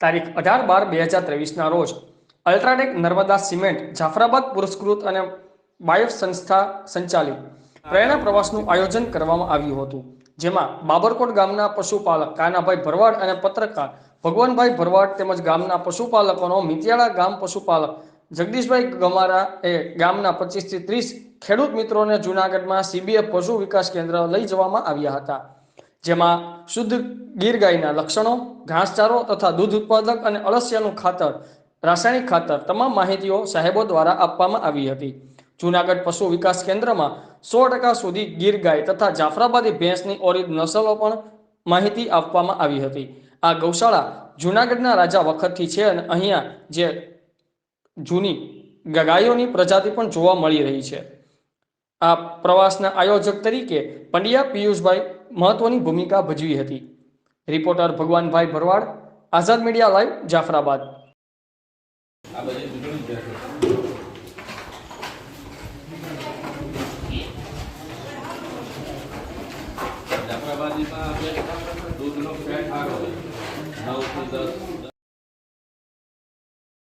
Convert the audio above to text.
તારીખ અઢાર બાર બે હજાર ત્રેવીસના રોજ અલ્ટ્રાટેક નર્મદા સિમેન્ટ જાફરાબાદ પુરસ્કૃત અને બાયફ સંસ્થા સંચાલિત પ્રેરણા પ્રવાસનું આયોજન કરવામાં આવ્યું હતું, જેમાં બાબરકોટ ગામના પશુપાલક કાનાભાઈ ભરવાડ અને પત્રકાર ભગવાનભાઈ ભરવાડ તેમજ ગામના પશુપાલકોનો મિતિયાળા ગામ પશુપાલક જગદીશભાઈ ગમારા એ ગામના પચીસથી ત્રીસ ખેડૂત મિત્રોને જૂનાગઢમાં સીબીએફ પશુ વિકાસ કેન્દ્ર લઈ જવામાં આવ્યા હતા. જેમાં શુદ્ધ ગીર ગાયના લક્ષણો, ઘાસચારો તથા દૂધ ઉત્પાદક અને અળસિયાનું ખાતર, રાસાયણિક ખાતર તમામ માહિતીઓ સાહેબો દ્વારા આપવામાં આવી હતી. જૂનાગઢ પશુ વિકાસ કેન્દ્રમાં સો ટકા સુધી ગીર ગાય તથા જાફરાબાદી ભેંસની ઓરિજ નસલો પણ માહિતી આપવામાં આવી હતી. આ ગૌશાળા જૂનાગઢના રાજા વખતથી છે અને અહીંયા જે જૂની ગાયોની પ્રજાતિ પણ જોવા મળી રહી છે. આ પ્રવાસના આયોજક તરીકે પંડ્યા પિયુષભાઈ મહત્વની ભૂમિકા ભજવી હતી. Reporter Bhagwanbhai Bharwad, Azad media live, Jafrabad. જાફરાબાદીમાં આપણે ફેટ સારો હોય નવથી દસ